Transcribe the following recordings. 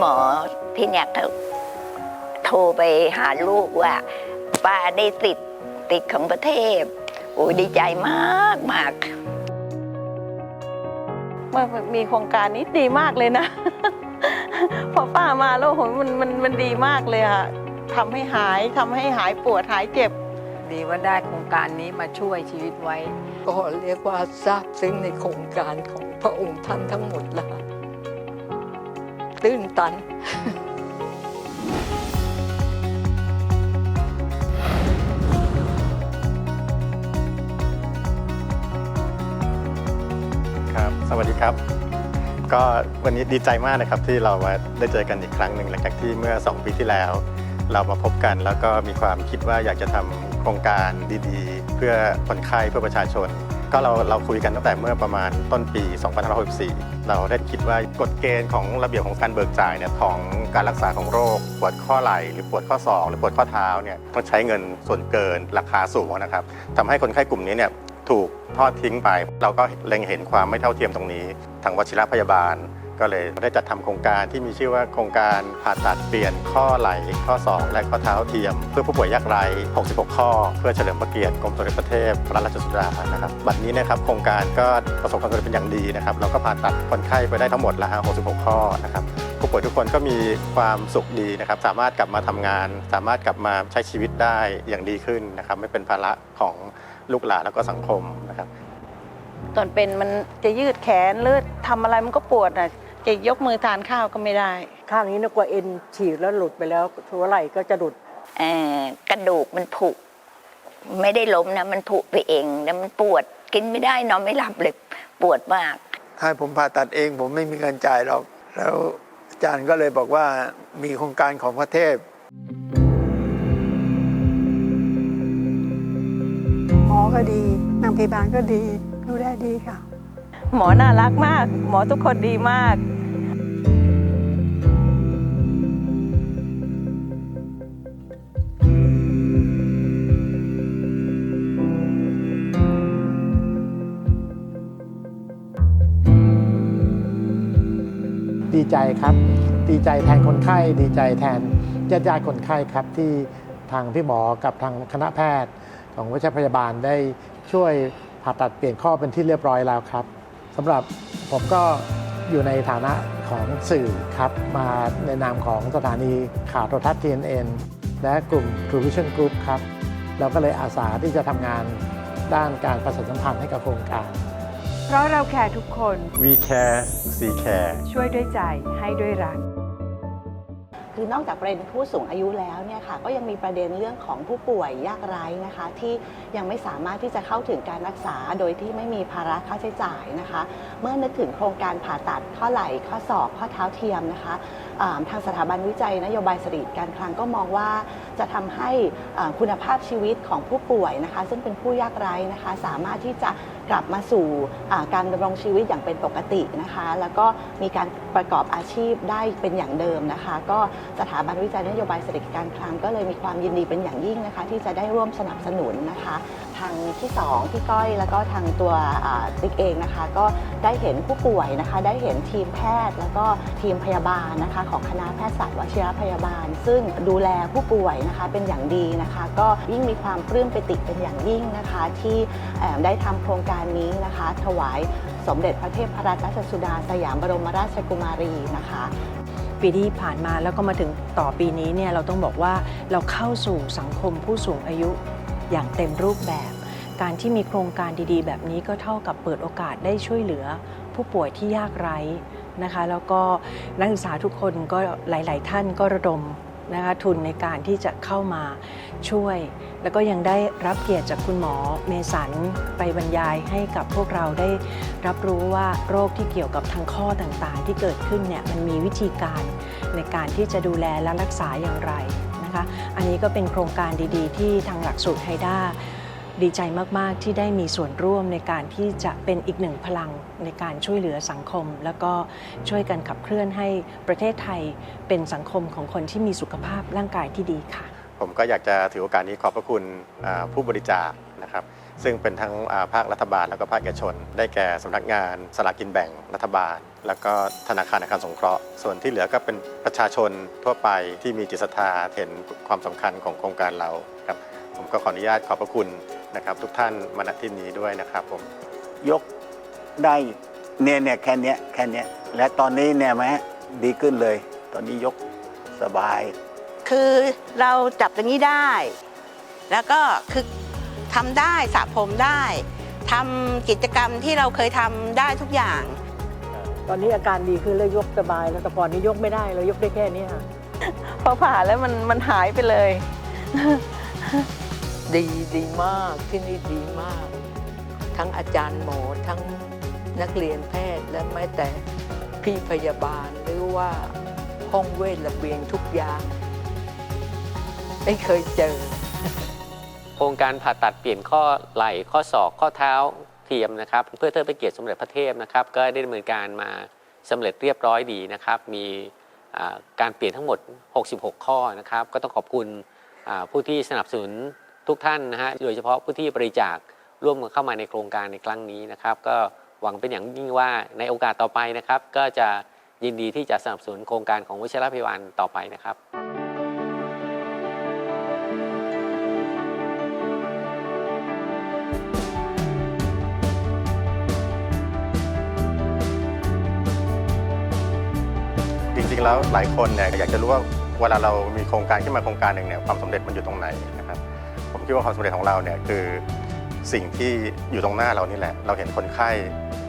หมอที่เนี่ยเขาโทรไปหาลูกว่าป้าได้ติดติดของประเทศโอ้ยดีใจมากมากเมื่อมีโครงการนี้ดีมากเลยนะ พอป้ามาแล้วโหมันมันมันดีมากเลยค่ะทำให้หายทำให้หายปวดหายเจ็บ ดีว่าได้โครงการนี้มาช่วยชีวิตไว้ ก็เรียกว่าซาบซึ้งในโครงการของพระองค์ท่านทั้งหมดละ ตื้นตัน ครับ สวัสดีครับ ก็วันนี้ดีใจมากนะครับที่เรามาได้เจอกันอีกครั้งหนึ่งหลังจากที่เมื่อ 2 ปีที่แล้ว เรามาพบกันแล้วก็มีความคิดว่าอยากจะทำโครงการดีๆ เพื่อคนไข้เพื่อประชาชน ก็เราเราคุยกันตั้งแต่เมื่อประมาณต้นปี 2564 เราได้คิดว่ากฎเกณฑ์ของระเบียบของการเบิกจ่ายเนี่ยของการรักษาของโรค ปวดข้อไหล่หรือปวดข้อศอกหรือปวดข้อเท้าเนี่ยต้องใช้เงินส่วนเกินราคาสูงนะครับทำให้คนไข้กลุ่มนี้เนี่ยถูกทอดทิ้งไป เราก็เล็งเห็นความไม่เท่าเทียมตรงนี้ ทางวชิรพยาบาล ก็เลยได้จัดทำโครงการที่มีชื่อว่าโครงการผ่าตัดเปลี่ยนข้อไหล่ข้อศอกและข้อเท้าเทียม เพื่อผู้ป่วยยากไร้ 66 ข้อ เพื่อเฉลิมพระเกียรติกรมสมเด็จพระเทพรัตนราชสุดานะครับบัดนี้นะครับโครงการก็ประสบความสำเร็จเป็นอย่างดีนะครับเราก็ผ่าตัดคนไข้ไปได้ทั้งหมดแล้วฮะ66 ข้อนะครับผู้ป่วยทุกคนก็มีความสุขดีนะครับ สามารถกลับมาทำงาน สามารถกลับมาใช้ชีวิตได้อย่างดีขึ้นนะครับ ไม่เป็นภาระของลูกหลานแล้วก็สังคมนะครับ ตอนเป็นมันจะยืดแขนหรือทำอะไรมันก็ปวดอะ จะยกมือทานข้าวก็ไม่ได้ ข้างนี้นึกว่าเอ็นฉีกแล้วหลุดไปแล้วหัวไหล่ก็จะหลุดเอ่อกระดูกมันผุ ไม่ได้ล้มนะ มันผุไปเอง แล้วมันปวดกินไม่ได้นอนไม่หลับเลยปวดมาก ถ้าผมผ่าตัดเองผมไม่มีเงินจ่ายหรอก แล้วอาจารย์ก็เลยบอกว่ามีโครงการของพระเทพ หมอก็ดีนางพยาบาลก็ดีดูแลดีค่ะ หมอน่ารักมาก หมอทุกคนดีมากดีใจครับ ดีใจแทนคนไข้ ดีใจแทนญาติญาติคนไข้ครับที่ทางพี่หมอกับทางคณะแพทย์ ของวิชาพยาบาลได้ช่วยผ่าตัดเปลี่ยนข้อเป็นที่เรียบร้อยแล้วครับ สำหรับผมก็อยู่ในฐานะของสื่อครับมาในนามของสถานีข่าวโทรทัศน์ TNN และกลุ่ม True Vision Group ครับเราก็เลยอาสาที่จะทำงานด้านการประชาสัมพันธ์ให้กับโครงการ เพราะเราแคร์ทุกคน We care C care ช่วยด้วยใจให้ด้วยรัก คือนอกจากประเด็นผู้สูงอายุแล้วเนี่ยค่ะก็ยังมีประเด็นเรื่องของผู้ป่วยยากไร้นะคะ ที่ยังไม่สามารถที่จะเข้าถึงการรักษาโดยที่ไม่มีภาระค่าใช้จ่ายนะคะ เมื่อนึกถึงโครงการผ่าตัดข้อไหล่ข้อศอกข้อเท้าเทียมนะคะทางสถาบันวิจัยนโยบายสตรีการคลังก็มองว่าจะทำให้คุณภาพชีวิตของผู้ป่วยนะคะ ซึ่งเป็นผู้ยากไร้นะคะ สามารถที่จะ กลับมาสู่การดำรงชีวิตอย่างเป็นปกตินะคะ แล้วก็มีการประกอบอาชีพได้เป็นอย่างเดิมนะคะ ก็สถาบันวิจัยนโยบายเศรษฐกิจการคลังก็เลยมีความยินดีเป็นอย่างยิ่งนะคะ ที่จะได้ร่วมสนับสนุนนะคะ ทางที่สองพี่ก้อยแล้วก็ทางตัวติ๊กเองนะคะ ก็ได้เห็นผู้ป่วยนะคะ ได้เห็นทีมแพทย์แล้วก็ทีมพยาบาลนะคะของคณะแพทยศาสตร์วชิรพยาบาล ซึ่งดูแลผู้ป่วยนะคะเป็นอย่างดีนะคะ ก็ยิ่งมีความปลื้มปิติเป็นอย่างยิ่งนะคะ ที่เอ่อได้ทำโครงการนี้นะคะ ถวายสมเด็จพระเทพรัตนราชสุดาสยามบรมราชกุมารีนะคะปีที่ผ่านมาแล้วก็มาถึงต่อปีนี้เนี่ยเราต้องบอกว่าเราเข้าสู่สังคมผู้สูงอายุ อย่างเต็มรูปแบบ การที่มีโครงการดีๆ แบบนี้ก็เท่ากับเปิดโอกาสได้ช่วยเหลือ ผู้ป่วยที่ยากไร้นะคะแล้วก็นักศึกษาทุกคนก็หลาย ๆ ท่านก็ระดมนะคะทุนในการที่จะเข้ามาช่วย แล้วก็ยังได้รับเกียรติจากคุณหมอเมสันไปบรรยายให้กับพวกเราได้รับรู้ว่าโรคที่เกี่ยวกับทางข้อต่างๆ ที่เกิดขึ้นเนี่ยมันมีวิธีการในการที่จะดูแลและรักษาอย่างไร นะคะ อันนี้ก็เป็นโครงการดีๆ ที่ทางหลักสูตรไฮด้าดีใจมากๆ ที่ได้มีส่วนร่วมในการที่จะเป็นอีกหนึ่งพลังในการช่วยเหลือสังคม แล้วก็ช่วยกันขับเคลื่อนให้ประเทศไทยเป็นสังคมของคนที่มีสุขภาพร่างกายที่ดีค่ะ ผมก็อยากจะถือโอกาสนี้ขอบพระคุณอ่าผู้บริจาคนะครับ ซึ่งเป็นทั้งอ่าภาครัฐบาล แล้วก็ภาคเอกชน ได้แก่สำนักงานสลากกินแบ่งรัฐบาล แล้วก็ธนาคารอาคารสงเคราะห์ ส่วนที่เหลือก็เป็นประชาชนทั่วไปที่มีจิตศรัทธาเห็นความสำคัญของโครงการเราครับผมก็ขออนุญาตขอบพระคุณนะครับ ทุกท่านมาณที่นี้ด้วยนะครับผมยกได้เนี่ยเนี่ยแค่เนี้ยแค่เนี้ยและตอนนี้เนี่ยไหมดีขึ้นเลย ตอนนี้ยกสบาย คือเราจับอย่างนี้ได้ แล้วก็คือ ทำได้สระผมได้ทำกิจกรรมที่เราเคยทำได้ทุกอย่าง ตอนนี้อาการดีขึ้นเลยยกสบายแล้วแต่ก่อนนี้ยกไม่ได้เรายกได้แค่นี้ค่ะพอผ่าแล้วมันมันหายไปเลย ดีดีมากที่นี่ดีมาก ทั้งอาจารย์หมอทั้งนักเรียนแพทย์และแม้แต่พี่พยาบาลหรือว่าห้องเวชระเบียงทุกอย่าง ไม่เคยเจอ โครงการผ่าตัดเปลี่ยนข้อไหล่ข้อศอกข้อเท้าเทียมนะครับ เพื่อเทิดพระเกียรติสมเด็จพระเทพนะครับ ก็ได้ดำเนินการมาสำเร็จเรียบร้อยดีนะครับ มีการเปลี่ยนทั้งหมด 66 ข้อนะครับ ก็ต้องขอบคุณผู้ที่สนับสนุนทุกท่านนะฮะโดยเฉพาะผู้ที่บริจาคร่วมเข้ามาในโครงการในครั้งนี้นะครับ ก็หวังเป็นอย่างยิ่งว่าในโอกาสต่อไปนะครับ ก็จะยินดีที่จะสนับสนุนโครงการของวชิรพยาบาลต่อไปนะครับ ๆแล้วหลายคนเนี่ยอยากจะรู้ว่าเวลาเรามีโครงการขึ้นมาโครงการหนึ่งเนี่ยความสำเร็จมันอยู่ตรงไหนนะครับผมคิดว่าความสำเร็จของเราเนี่ยคือสิ่งที่อยู่ตรงหน้าเรานี่แหละ เราเห็นคนไข้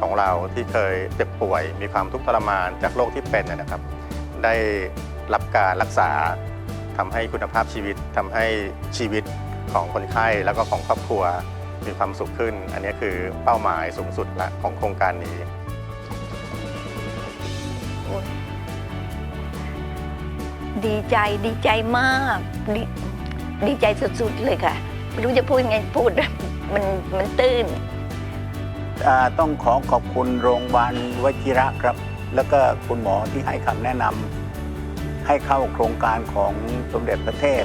ของเราที่เคยเจ็บป่วย มีความทุกข์ทรมานจากโรคที่เป็นนนะครับ ได้รับการรักษาทำให้คุณภาพชีวิตทำให้ชีวิตของคนไข้แล้วก็ของครอบครัวมีความสุขขึ้น อันนี้คือเป้าหมายสูงสุดละของโครงการนี้ ดีใจดีใจมากดีดีใจสุดๆเลยค่ะ ไม่รู้จะพูดยังไงพูด มันมันตื้น อ่าต้องขอขอบคุณโรงพยาบาลวชิระครับ แล้วก็คุณหมอที่ให้คำแนะนำให้เข้าโครงการของสมเด็จพระเทพ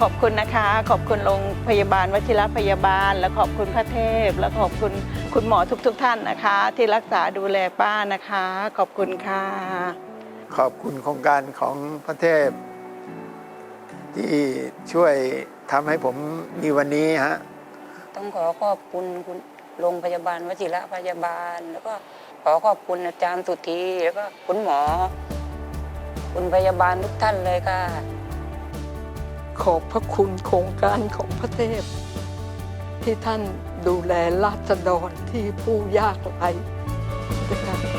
ขอบคุณนะคะ ขอบคุณโรงพยาบาลวชิรพยาบาล และขอบคุณพระเทพ และขอบคุณคุณหมอทุกๆทท่านนะคะ ที่รักษาดูแลป้านะคะ ขอบคุณค่ะ ขอบคุณโครงการของพระเทพ ที่ช่วยทำให้ผมมีวันนี้ฮะ ต้องขอขอบคุณคุณโรงพยาบาลวชิระพยาบาล แล้วก็ขอขอบคุณอาจารย์สุธีแล้วก็คุณหมอ คุณพยาบาลทุกท่านเลยค่ะ ขอบพระคุณโครงการของพระเทพ ที่ท่านดูแลราษฎรที่ผู้ยากไร้นะครับ